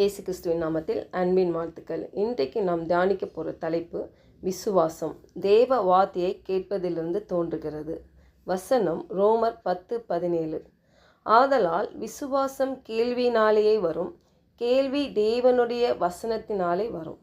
இயேசு கிறிஸ்துவின் நாமத்தில் அன்பின் வாழ்த்துக்கள். இன்றைக்கு நாம் தியானிக்க போகிற தலைப்பு விசுவாசம். தேவ வார்த்தையை கேட்பதிலிருந்து தோன்றுகிறது. வசனம் ரோமர் பத்து பதினேழு. ஆதலால் விசுவாசம் கேள்வினாலேயே வரும் கேள்வி தேவனுடைய வசனத்தினாலே வரும்.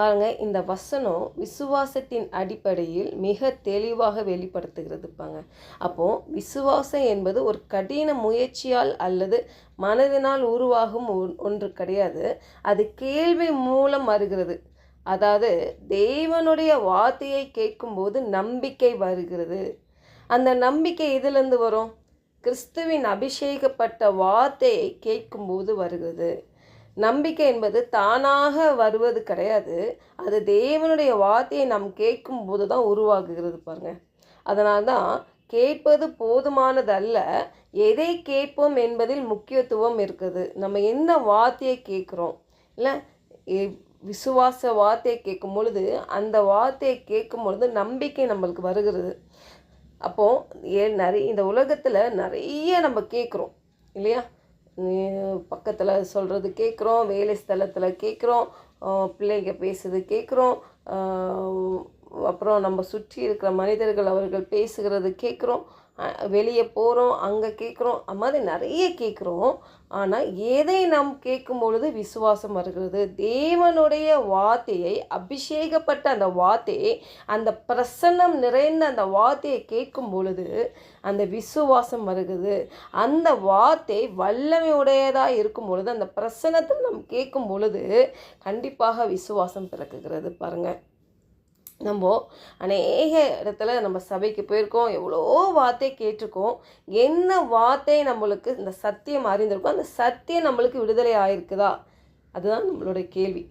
பாருங்கள் இந்த வசனம் விசுவாசத்தின் அடிப்படையில் மிக தெளிவாக வெளிப்படுத்துகிறதுப்பாங்க அப்போது விசுவாசம் என்பது ஒரு கடின முயற்சியால் அல்லது மனதினால் உருவாகும் ஒன்- ஒன்று கிடையாது. அது கேள்வி மூலம் வருகிறது. அதாவது தேவனுடைய வார்த்தையை கேட்கும்போது நம்பிக்கை வருகிறது. அந்த நம்பிக்கை எதிலிருந்து வரும்? கிறிஸ்துவின் அபிஷேகப்பட்ட வார்த்தையை கேட்கும்போது வருகிறது. நம்பிக்கை என்பது தானாக வருவது கிடையாது. அது தேவனுடைய வார்த்தையை நாம் கேட்கும் போது தான் உருவாகுகிறது பாருங்க. அதனால தான் கேட்பது போதுமானதல்ல எதை கேட்போம் என்பதில் முக்கியத்துவம் இருக்குது. நம்ம என்ன வார்த்தையை கேட்குறோம்? இல்லை விசுவாச வார்த்தையை கேட்கும் பொழுது அந்த வார்த்தையை கேட்கும் பொழுது நம்பிக்கை நம்மளுக்கு வருகிறது. அப்போது ஏ நிறைய இந்த உலகத்தில் நிறைய நம்ம கேட்குறோம். இல்லையா? பக்கத்தில் சொல்கிறது கேட்குறோம் வேலை ஸ்தலத்தில் கேட்குறோம் பிள்ளைங்க பேசுறது கேட்குறோம் அப்புறம் நம்ம சுற்றி இருக்கிற மனிதர்கள் அவர்கள் பேசுகிறது கேட்குறோம் வெளியே போகிறோம் அங்கே கேட்குறோம் அது மாதிரி நிறைய கேட்குறோம். ஆனால் எதை நாம் கேட்கும் பொழுது விசுவாசம் வருகிறது? தேவனுடைய வார்த்தையை அபிஷேகப்பட்ட அந்த வார்த்தையை அந்த பிரசன்னம் நிறைந்த அந்த வார்த்தையை கேட்கும் பொழுது அந்த விசுவாசம் வருகிறது. அந்த வார்த்தை வல்லமையுடையதாக இருக்கும் பொழுது அந்த பிரசன்னத்தில் நாம் கேட்கும் பொழுது கண்டிப்பாக விசுவாசம் பிறக்குகிறது. பாருங்கள் நம்ம அநேக இடத்துல நம்ம சபைக்கு போயிருக்கோம் எவ்வளோ வார்த்தை கேட்டிருக்கோம் என்ன வார்த்தை நம்மளுக்கு இந்த சத்தியம் அறிந்திருக்கோ அந்த சத்தியம் நம்மளுக்கு விடுதலை ஆயிருக்குதா? அதுதான் நம்மளுடைய கேள்வி.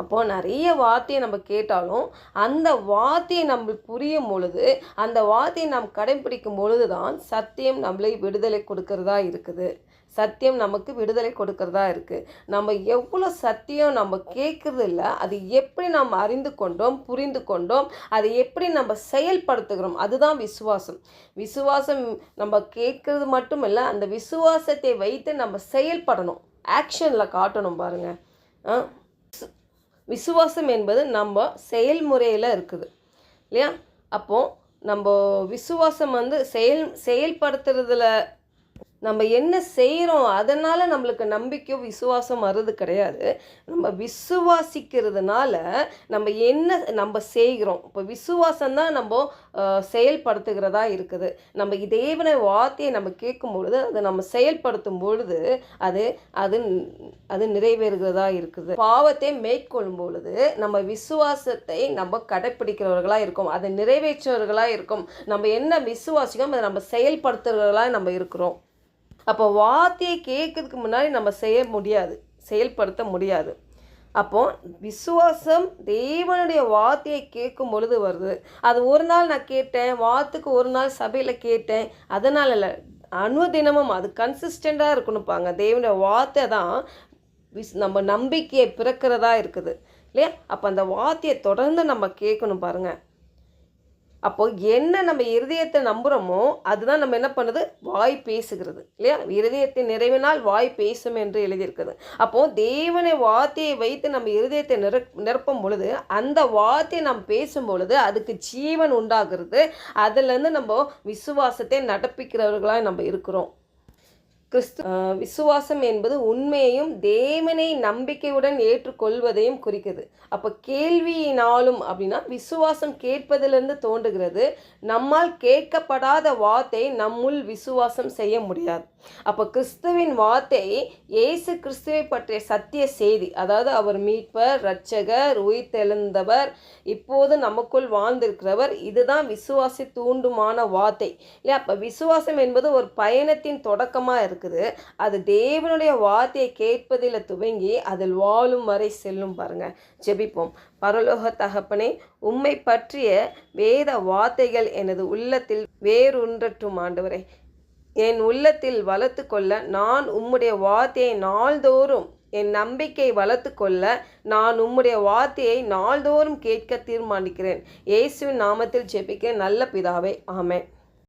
அப்போது நிறைய வார்த்தையை நம்ம கேட்டாலும் அந்த வார்த்தையை நம்மளுக்கு புரியும் பொழுது அந்த வார்த்தையை நாம் கடைபிடிக்கும் பொழுது தான் சத்தியம் நம்மளை விடுதலை கொடுக்கறதா இருக்குது. சத்தியம் நமக்கு விடுதலை கொடுக்கறதா இருக்குது நம்ம எவ்வளோ சத்தியம் நம்ம கேட்குறது இல்லை அது எப்படி நாம் அறிந்து கொண்டோம் புரிந்து கொண்டோம் அதை எப்படி நம்ம செயல்படுத்துகிறோம் அதுதான் விசுவாசம். விசுவாசம் நம்ம கேட்குறது மட்டும் இல்லை அந்த விசுவாசத்தை வைத்து நம்ம செயல்படணும். ஆக்ஷனில் காட்டணும் பாருங்கள் விசுவாசம் என்பது நம்ம செயல்முறையில் இருக்குது. இல்லையா? அப்போது நம்ம விசுவாசம் வந்து செயல் செயல்படுத்துறதுல நம்ம என்ன செய்கிறோம் அதனால் நம்மளுக்கு நம்பிக்கையோ விசுவாசம் வர்றது கிடையாது. நம்ம விசுவாசிக்கிறதுனால நம்ம என்ன நம்ம செய்கிறோம். இப்போ விசுவாசம் தான் நம்ம செயல்படுத்துகிறதா இருக்குது. நம்ம தேவனை வார்த்தையை நம்ம கேட்கும் பொழுது அதை நம்ம செயல்படுத்தும் பொழுது அது அது அது நிறைவேறுகிறதா இருக்குது. பாவத்தை மேற்கொள்ளும் பொழுது நம்ம விசுவாசத்தை நம்ம கடைப்பிடிக்கிறவர்களாக இருக்கும். அதை நிறைவேற்றுவர்களாக இருக்கும். நம்ம என்ன விசுவாசிக்கோம் அதை நம்ம செயல்படுத்துகிறவர்களாக நம்ம இருக்கிறோம். அப்போ வார்த்தையை கேட்கறதுக்கு முன்னாடி நம்ம செய்ய முடியாது செயல்படுத்த முடியாது. அப்போ விசுவாசம் தேவனுடைய வார்த்தையை கேட்கும் பொழுது வருது. அது ஒரு நாள் நான் கேட்டேன் வாத்துக்கு ஒரு நாள் சபையில் கேட்டேன். அதனால இல்லை அனுதினமும் அது கன்சிஸ்டண்ட்டாக இருக்கணும்ப்பாங்க தேவனுடைய வார்த்தை தான் விஸ் நம்ம நம்பிக்கையை பிறக்கிறதா இருக்குது. இல்லையா? அப்போ அந்த வார்த்தையை தொடர்ந்து நம்ம கேட்கணும் பாருங்கள் அப்போ என்ன நம்ம இருதயத்தை நம்புகிறோமோ அதுதான் நம்ம என்ன பண்ணுது? வாய் பேசுகிறது இல்லையா? இருதயத்தை நிறைவினால் வாய் பேசும் என்று எழுதியிருக்குது. அப்போது தேவனை வார்த்தையை வைத்து நம்ம இருதயத்தை நிர நிரப்பும் பொழுது அந்த வார்த்தையை நாம் பேசும் பொழுது அதுக்கு ஜீவன் உண்டாகிறது. அதுலேருந்து நம்ம விசுவாசத்தை நடப்பிக்கிறவர்களாக நம்ம இருக்கிறோம். கிறிஸ்து விசுவாசம் என்பது உண்மையையும் தேவனை நம்பிக்கையுடன் ஏற்றுக்கொள்வதையும் குறிக்குது. அப்போ கேள்வியினாலும் அப்படின்னா விசுவாசம் கேட்பதிலிருந்து தோன்றுகிறது. நம்மால் கேட்கப்படாத வார்த்தை நம்முள் விசுவாசம் செய்ய முடியாது. அப்போ கிறிஸ்துவின் வார்த்தை இயேசு கிறிஸ்துவை பற்றிய சத்திய செய்தி அதாவது அவர் மீட்பர் இரட்சகர் உயிர் தெழுந்தவர் இப்போது நமக்குள் வாழ்ந்திருக்கிறவர் இதுதான் விசுவாசி தூண்டுமான வார்த்தை. இல்லையா? அப்போ விசுவாசம் என்பது ஒரு பயணத்தின் தொடக்கமாக இருக்குது. அது தேவனுடைய வார்த்தையை கேட்பதில் துவங்கி அதில் வாழும் வரை செல்லும் பாருங்க. ஜெபிப்போம். பரலோக தகப்பனே உம்மை பற்றிய வேத வார்த்தைகள் எனது உள்ளத்தில் வேறுன்றட்டும் ஆண்டவரே. என் உள்ளத்தில் வளர்த்து கொள்ள நான் உம்முடைய வார்த்தையை நாள்தோறும் என் நம்பிக்கை வளர்த்து கொள்ள நான் உம்முடைய வார்த்தையை நாள்தோறும் கேட்க தீர்மானிக்கிறேன். இயேசுவின் நாமத்தில் ஜெபிக்க நல்ல பிதாவே. ஆமேன்.